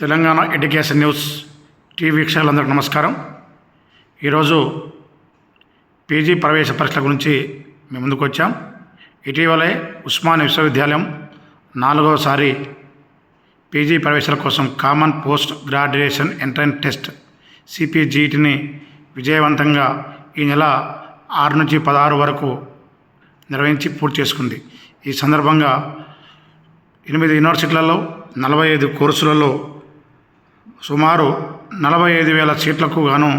Telangana education news TV వీక్షకులందరికీ నమస్కారం. ఈరోజు పీజీ ప్రవేశ పరీక్షల గురించి మేము ముందుకు వచ్చాం. ఇటీవలే ఉస్మాన్ విశ్వవిద్యాలయం నాలుగవసారి పీజీ ప్రవేశాల కోసం common post graduation entrance test సిపిజిటిని విజయవంతంగా ఈ నెల ఆరు నుంచి పదహారు వరకు నిర్వహించి పూర్తి చేసుకుంది. ఈ సందర్భంగా ఎనిమిది యూనివర్సిటీలలో నలభై ఐదు కోర్సులలో సుమారు నలభై ఐదు వేల సీట్లకు గాను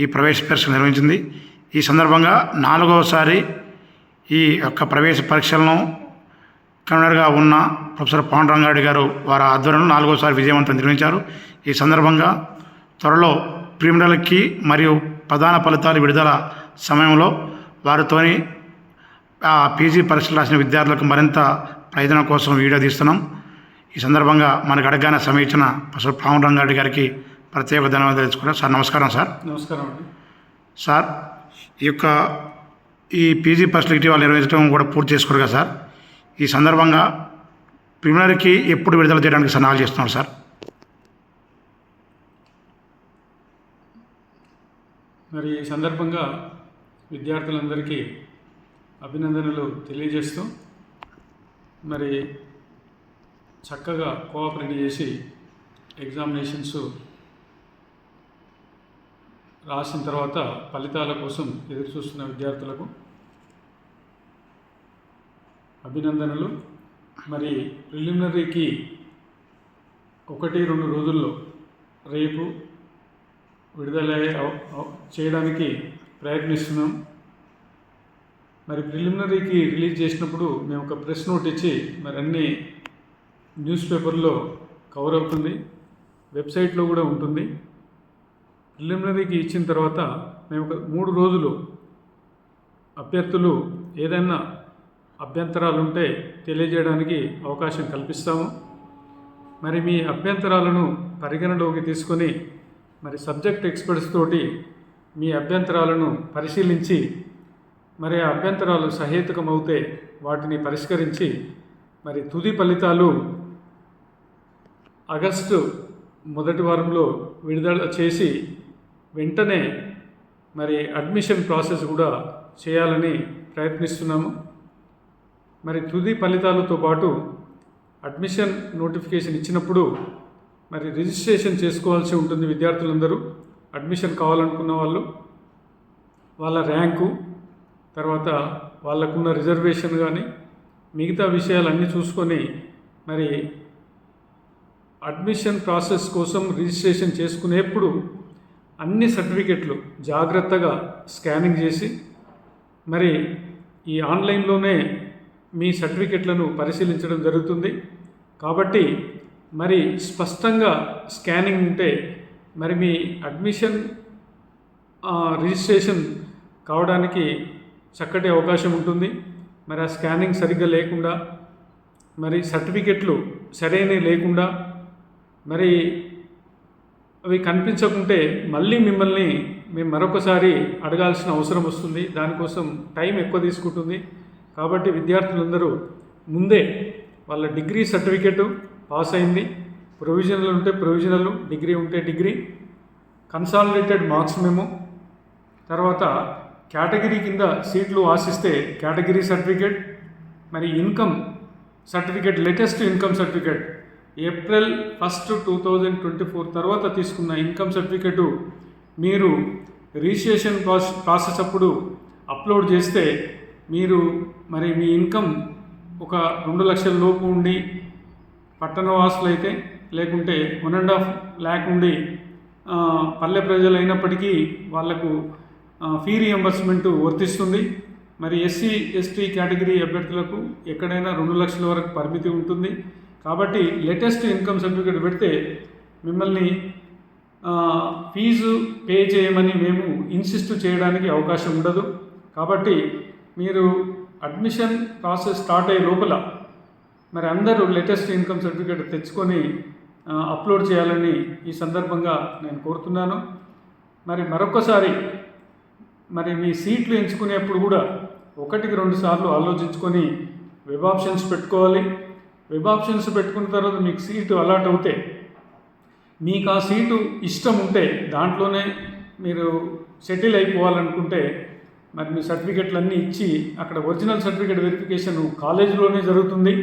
ఈ ప్రవేశ పరీక్ష నిర్వహించింది. ఈ సందర్భంగా నాలుగవసారి ఈ యొక్క ప్రవేశ పరీక్షలను కన్వీనర్గా ఉన్న ప్రొఫెసర్ పవన్ రంగారెడ్డి గారు వారి ఆధ్వర్యంలో నాలుగోసారి విజయవంతం నిర్వహించారు. ఈ సందర్భంగా త్వరలో ప్రిమినల్కి మరియు ప్రధాన ఫలితాలు విడుదల సమయంలో వారితోని ఆ పీజీ పరీక్షలు రాసిన విద్యార్థులకు మరింత ప్రయోజనం కోసం వీడియో తీస్తున్నాం. ఈ సందర్భంగా మనకు అడగానే సమీక్షణ ప్రొఫెసర్ పవన్ రంగారెడ్డి గారికి ప్రత్యేక ధన్యవాదాలు తెలుసుకున్నాం సార్ నమస్కారం సార్. నమస్కారం అండి. సార్ ఈ యొక్క ఈ పీజీ పరీక్షలు ఇటీవల నిర్వహించడం కూడా పూర్తి చేసుకోరు కదా సార్. ఈ సందర్భంగా ప్రిమినరీకి ఎప్పుడు విడుదల చేయడానికి సన్నాహాలు చేస్తున్నారు సార్? మరి ఈ సందర్భంగా విద్యార్థులందరికీ అభినందనలు తెలియజేస్తూ మరి చక్కగా కోఆపరేట్ చేసి ఎగ్జామినేషన్స్ రాసిన తర్వాత ఫలితాల కోసం ఎదురు చూస్తున్న విద్యార్థులకు అభినందనలు. మరి ప్రిలిమినరీకి ఒకటి రెండు రోజుల్లో రేపు విడుదల చేయడానికి ప్రయత్నిస్తున్నాం. మరి ప్రిలిమినరీకి రిలీజ్ చేసినప్పుడు మేము ఒక ప్రెస్ నోట్ ఇచ్చి మరి అన్ని న్యూస్ పేపర్లో కవర్ అవుతుంది వెబ్సైట్లో కూడా ఉంటుంది. ప్రిలిమినరీకి ఇచ్చిన తర్వాత మేము ఒక మూడు రోజులు అభ్యర్థులు ఏదైనా అభ్యంతరాలు ఉంటే తెలియజేయడానికి అవకాశం కల్పిస్తాము. మరి మీ అభ్యంతరాలను పరిగణలోకి తీసుకొని మరి సబ్జెక్ట్ ఎక్స్పర్ట్స్ తోటి మీ అభ్యంతరాలను పరిశీలించి మరి ఆ అభ్యంతరాలు సహేతుకమవుతే వాటిని పరిష్కరించి మరి తుది ఫలితాలు ఆగస్టు మొదటి వారంలో విడుదల చేసి వెంటనే మరి అడ్మిషన్ ప్రాసెస్ కూడా చేయాలని ప్రయత్నిస్తున్నాము. మరి తుది ఫలితాలతో పాటు అడ్మిషన్ నోటిఫికేషన్ ఇచ్చినప్పుడు మరి రిజిస్ట్రేషన్ చేసుకోవాల్సి ఉంటుంది విద్యార్థులందరూ. అడ్మిషన్ కావాలనుకున్న వాళ్ళు వాళ్ళ ర్యాంకు తర్వాత వాళ్ళకున్న రిజర్వేషన్ కానీ మిగతా విషయాలన్నీ చూసుకొని మరి అడ్మిషన్ ప్రాసెస్ కోసం రిజిస్ట్రేషన్ చేసుకునేప్పుడు అన్ని సర్టిఫికెట్లు జాగ్రత్తగా స్కానింగ్ చేసి మరి ఈ ఆన్లైన్లోనే మీ సర్టిఫికెట్లను పరిశీలించడం జరుగుతుంది. కాబట్టి మరి స్పష్టంగా స్కానింగ్ ఉంటే మరి మీ అడ్మిషన్ రిజిస్ట్రేషన్ కావడానికి చక్కటి అవకాశం ఉంటుంది. మరి ఆ స్కానింగ్ సరిగ్గా లేకుండా మరి సర్టిఫికెట్లు సరైనవి లేకుండా మరి అవి కనిపించకుంటే మళ్ళీ మిమ్మల్ని మేము మరొకసారి అడగాల్సిన అవసరం వస్తుంది. దానికోసం టైం ఎక్కువ తీసుకుంటుంది. కాబట్టి విద్యార్థులందరూ ముందే వాళ్ళ డిగ్రీ సర్టిఫికేటు పాస్ అయింది. ప్రొవిజనల్ ఉంటే ప్రొవిజనల్ డిగ్రీ ఉంటే డిగ్రీ. కన్సాలిడేటెడ్ మార్క్స్ మేము. తర్వాత కేటగిరీ కింద సీట్లు ఆశిస్తే కేటగిరీ సర్టిఫికేట్. మరి income certificate latest income certificate April first two thousand twenty four తర్వాత తీసుకున్న ఇన్కమ్ సర్టిఫికెటు మీరు రిజిస్ట్రేషన్ ప్రాసెస్ ప్రాసెస్ అప్పుడు అప్లోడ్ చేస్తే మీరు మరి మీ ఇన్కమ్ ఒక రెండు లక్షల లోపు ఉండి పట్టణ వాసులు అయితే లేకుంటే వన్ అండ్ హాఫ్ ల్యాక్ ఉండి పల్లె ప్రజలు అయినప్పటికీ వాళ్ళకు ఫీ రియంబర్స్మెంట్ వర్తిస్తుంది. మరి ఎస్సీ ఎస్టీ కేటగిరీ అభ్యర్థులకు ఎక్కడైనా రెండు లక్షల వరకు పరిమితి ఉంటుంది. కాబట్టి లేటెస్ట్ ఇన్కమ్ సర్టిఫికేట్ పెడితే మిమ్మల్ని ఫీజు పే చేయమని మేము ఇన్సిస్ట్ చేయడానికి అవకాశం ఉండదు. కాబట్టి మీరు అడ్మిషన్ ప్రాసెస్ స్టార్ట్ అయ్యే లోపల మరి అందరూ లేటెస్ట్ ఇన్కమ్ సర్టిఫికేట్ తెచ్చుకొని అప్లోడ్ చేయాలని ఈ సందర్భంగా నేను కోరుతున్నాను. మరి మరొకసారి మరి మీ సీట్లు ఎంచుకునేప్పుడు కూడా ఒకటికి రెండు సార్లు ఆలోచించుకొని వెబ్ ఆప్షన్స్ పెట్టుకోవాలి. వెబ్ ఆప్షన్స్ పెట్టుకున్న తర్వాత మీకు సీటు అలాట్ అవుతే మీకు ఆ సీటు ఇష్టం ఉంటే దాంట్లోనే మీరు సెటిల్ అయిపోవాలనుకుంటే మరి మీ సర్టిఫికెట్లన్నీ ఇచ్చి అక్కడ ఒరిజినల్ సర్టిఫికేట్ వెరిఫికేషన్ కాలేజీలోనే జరుగుతుంది.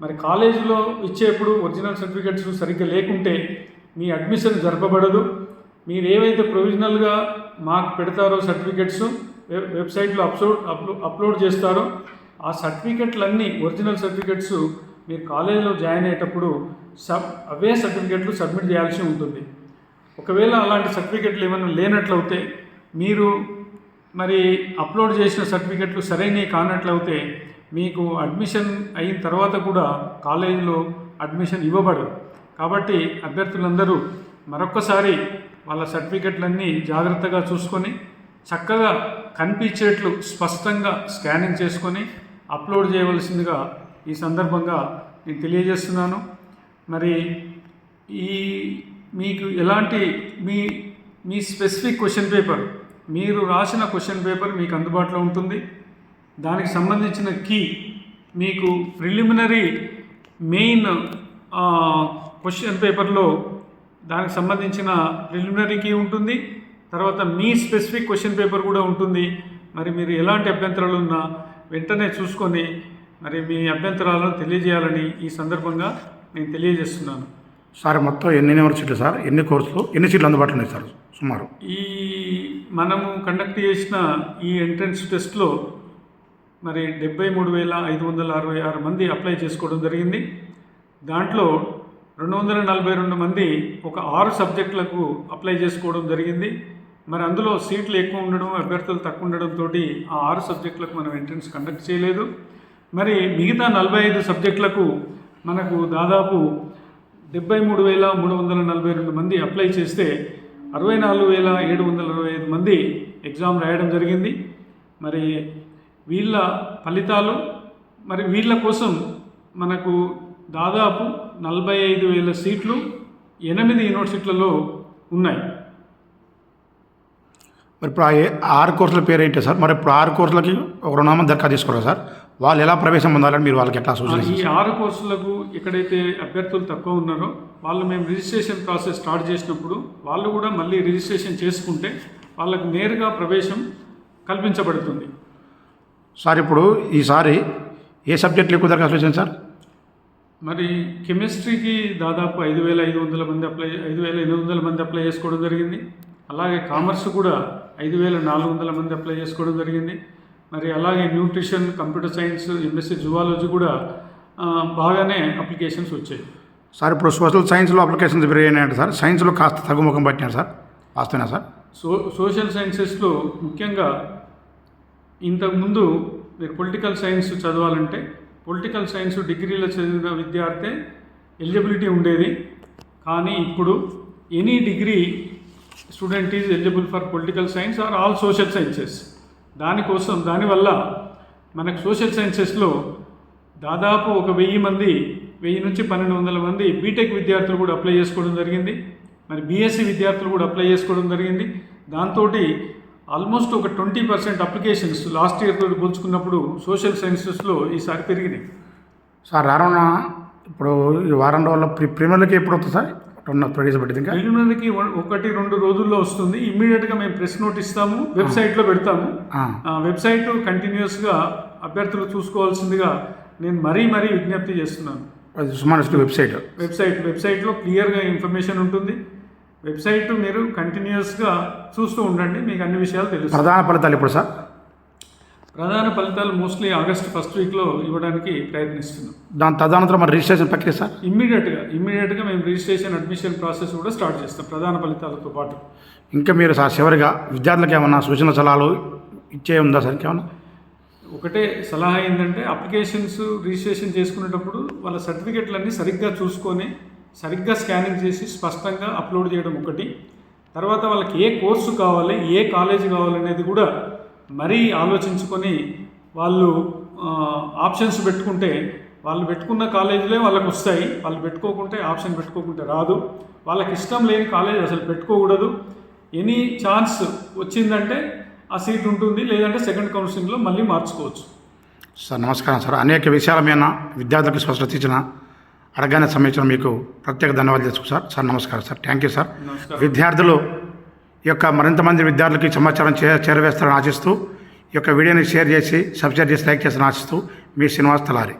మరి కాలేజీలో ఇచ్చేప్పుడు ఒరిజినల్ సర్టిఫికెట్స్ సరిగ్గా లేకుంటే మీ అడ్మిషన్ జరపబడదు. మీరు ఏవైతే ప్రొవిజనల్గా మాకు పెడతారో సర్టిఫికెట్స్ వెబ్ వెబ్సైట్లో అప్లోడ్ అప్లో అప్లోడ్ చేస్తారో ఆ సర్టిఫికెట్లన్నీ ఒరిజినల్ సర్టిఫికెట్స్ మీరు కాలేజీలో జాయిన్ అయ్యేటప్పుడు సబ్ అవే సర్టిఫికెట్లు సబ్మిట్ చేయాల్సి ఉంటుంది. ఒకవేళ అలాంటి సర్టిఫికెట్లు ఏమైనా లేనట్లయితే మీరు మరి అప్లోడ్ చేసిన సర్టిఫికెట్లు సరైనవి కానట్లయితే మీకు అడ్మిషన్ అయిన తర్వాత కూడా కాలేజీలో అడ్మిషన్ ఇవ్వబడదు. కాబట్టి అభ్యర్థులందరూ మరొక్కసారి వాళ్ళ సర్టిఫికెట్లన్నీ జాగ్రత్తగా చూసుకొని చక్కగా కనిపించేట్లు స్పష్టంగా స్కానింగ్ చేసుకొని అప్లోడ్ చేయవలసిందిగా ఈ సందర్భంగా నేను తెలియజేస్తున్నాను. మరి ఈ మీకు ఎలాంటి మీ మీ స్పెసిఫిక్ క్వశ్చన్ పేపర్ మీరు రాసిన క్వశ్చన్ పేపర్ మీకు అందుబాటులో ఉంటుంది. దానికి సంబంధించిన కీ మీకు ప్రిలిమినరీ మెయిన్ క్వశ్చన్ పేపర్లో దానికి సంబంధించిన ప్రిలిమినరీ కీ ఉంటుంది. తర్వాత మీ స్పెసిఫిక్ క్వశ్చన్ పేపర్ కూడా ఉంటుంది. మరి మీరు ఎలాంటి అభ్యంతరాలు ఉన్నా వెంటనే చూసుకొని మరి మీ అభ్యంతరాలను తెలియజేయాలని ఈ సందర్భంగా నేను తెలియజేస్తున్నాను. సార్ మొత్తం ఎన్ని యూనివర్సిటీలు సార్? ఎన్ని కోర్సులు? ఎన్ని సీట్లు అందుబాటులో ఉన్నాయి సార్? సుమారు. ఈ మనము కండక్ట్ చేసిన ఈ ఎంట్రన్స్ టెస్ట్లో మరి డెబ్బై మూడు వేల ఐదు వందల అరవై ఆరు మంది అప్లై చేసుకోవడం జరిగింది. దాంట్లో రెండు వందల నలభై రెండు మంది ఒక ఆరు సబ్జెక్టులకు అప్లై చేసుకోవడం జరిగింది. మరి అందులో సీట్లు ఎక్కువ ఉండడం అభ్యర్థులు తక్కువ ఉండడంతో ఆ ఆరు సబ్జెక్టులకు మనం ఎంట్రన్స్ కండక్ట్ చేయలేదు. మరి మిగతా నలభై ఐదు సబ్జెక్టులకు మనకు దాదాపు డెబ్బై మూడు వేల మూడు వందల నలభై రెండు మంది అప్లై చేస్తే అరవై నాలుగు వేల ఏడు వందల అరవై ఐదు మంది ఎగ్జామ్ రాయడం జరిగింది. మరి వీళ్ళ ఫలితాలు మరి వీళ్ళ కోసం మనకు దాదాపు నలభై ఐదు వేల సీట్లు ఎనిమిది యూనివర్సిటీలలో ఉన్నాయి. మరి ఇప్పుడు ఆరు కోర్సుల పేరు ఏంటి సార్? మరి ఇప్పుడు ఆరు కోర్సులకి ఒక మంది దరఖాస్తు తీసుకోరా సార్? వాళ్ళు ఎలా ప్రవేశం పొందాలని మీరు వాళ్ళకి ఎట్లా సూచన ఈ ఆరు కోర్సులకు ఎక్కడైతే అభ్యర్థులు తక్కువ ఉన్నారో వాళ్ళు మేము రిజిస్ట్రేషన్ ప్రాసెస్ స్టార్ట్ చేసినప్పుడు వాళ్ళు కూడా మళ్ళీ రిజిస్ట్రేషన్ చేసుకుంటే వాళ్ళకు నేరుగా ప్రవేశం కల్పించబడుతుంది. సార్ ఇప్పుడు ఈసారి ఏ సబ్జెక్టులు ఎక్కువ దరఖాస్తు వచ్చింది సార్? మరి కెమిస్ట్రీకి దాదాపు ఐదు వేల ఐదు వందల మంది అప్లై ఐదు వేల ఎనిమిది వందల మంది అప్లై చేసుకోవడం జరిగింది. అలాగే కామర్స్ కూడా ఐదు వేల నాలుగు వందల మంది అప్లై చేసుకోవడం జరిగింది. మరి అలాగే nutrition computer science MSc zoology కూడా బాగానే అప్లికేషన్స్ వచ్చాయి. సార్ ఇప్పుడు సోషల్ సైన్స్లో అప్లికేషన్స్ పెరిగాయంటే సార్. సైన్స్లో కాస్త తగ్గుముఖం పట్టినారు సార్. వాస్తవేనా సార్? సో సోషల్ సైన్సెస్లో ముఖ్యంగా ఇంతకుముందు మీరు పొలిటికల్ సైన్స్ చదవాలంటే పొలిటికల్ సైన్స్ డిగ్రీలో చదివిన విద్యార్థి ఎలిజిబిలిటీ ఉండేది. కానీ ఇప్పుడు any degree student is eligible for political science or all social sciences దానికోసం దానివల్ల మనకు సోషల్ సైన్సెస్లో దాదాపు ఒక వెయ్యి మంది వెయ్యి నుంచి పన్నెండు వందల మంది బీటెక్ విద్యార్థులు కూడా అప్లై చేసుకోవడం జరిగింది. మరి బీఎస్సీ విద్యార్థులు కూడా అప్లై చేసుకోవడం జరిగింది. దాంతో ఆల్మోస్ట్ ఒక twenty percent applications last year తోటి పోల్చుకున్నప్పుడు సోషల్ సైన్సెస్లో ఈసారి పెరిగినాయి. సార్ రానున్న ఇప్పుడు ఈ వారం రోజుల్లో ప్రీ ప్రీమియర్లకి ఎప్పుడు వస్తుంది సార్? రెండు ప్రవేశపెట్టింది ఇంకా. ప్రిలిమినరీకి ఒకటి రెండు రోజుల్లో వస్తుంది. ఇమ్మీడియట్గా మేము ప్రెస్ నోట్ ఇస్తాము వెబ్సైట్లో పెడతాము. వెబ్సైట్ కంటిన్యూస్గా అభ్యర్థులు చూసుకోవాల్సిందిగా నేను మరీ మరీ విజ్ఞప్తి చేస్తున్నాను. అది సుమారు వెబ్సైట్. వెబ్సైట్ వెబ్సైట్లో క్లియర్గా ఇన్ఫర్మేషన్ ఉంటుంది. వెబ్సైట్ మీరు కంటిన్యూస్గా చూస్తూ ఉండండి మీకు అన్ని విషయాలు తెలుస్తాయి. ప్రధాన ఫలితాలు ఇప్పుడు సార్? ప్రధాన ఫలితాలు మోస్ట్లీ ఆగస్ట్ ఫస్ట్ వీక్లో ఇవ్వడానికి ప్రయత్నిస్తున్నాం. దాని తదనంతరం మరి రిజిస్ట్రేషన్ ప్రక్రియ సార్? ఇమ్మీడియట్గా ఇమ్మీడియట్గా మేము రిజిస్ట్రేషన్ అడ్మిషన్ ప్రాసెస్ కూడా స్టార్ట్ చేస్తాం ప్రధాన ఫలితాలతో పాటు. ఇంకా మీరు సార్ చివరిగా విద్యార్థులకు ఏమన్నా సూచన సలహాలు ఇచ్చే ఉందా సార్ ఇంకేమన్నా? ఒకటే సలహా ఏంటంటే అప్లికేషన్స్ రిజిస్ట్రేషన్ చేసుకునేటప్పుడు వాళ్ళ సర్టిఫికెట్లన్నీ సరిగ్గా చూసుకొని సరిగ్గా స్కానింగ్ చేసి స్పష్టంగా అప్లోడ్ చేయడం ఒకటి. తర్వాత వాళ్ళకి ఏ కోర్సు కావాలి ఏ కాలేజీ కావాలనేది కూడా మరీ ఆలోచించుకొని వాళ్ళు ఆప్షన్స్ పెట్టుకుంటే వాళ్ళు పెట్టుకున్న కాలేజీలే వాళ్ళకి వస్తాయి. వాళ్ళు పెట్టుకోకుంటే ఆప్షన్ పెట్టుకోకుంటే రాదు. వాళ్ళకి ఇష్టం లేని కాలేజ్ అసలు పెట్టుకోకూడదు. ఎనీ ఛాన్స్ వచ్చిందంటే ఆ సీట్ ఉంటుంది. లేదంటే సెకండ్ కౌన్సిలింగ్లో మళ్ళీ మార్చుకోవచ్చు. సార్ నమస్కారం సార్. అనేక విషయాల మీద విద్యార్థులకు స్పష్టత ఇచ్చిన అడగానే సమయించడం మీకు ప్రత్యేక ధన్యవాదాలు తెలుసు సార్. సార్ నమస్కారం సార్. Thank you sir. విద్యార్థులు యొక్క మరింత మంది విద్యార్థులకి సమాచారం చే చేరవేస్తారని ఆశిస్తూ ఈ యొక్క వీడియోని షేర్ చేసి సబ్స్క్రైబ్ చేసి లైక్ చేసి ఆశిస్తూ మీ శ్రీనివాస్ తలారి.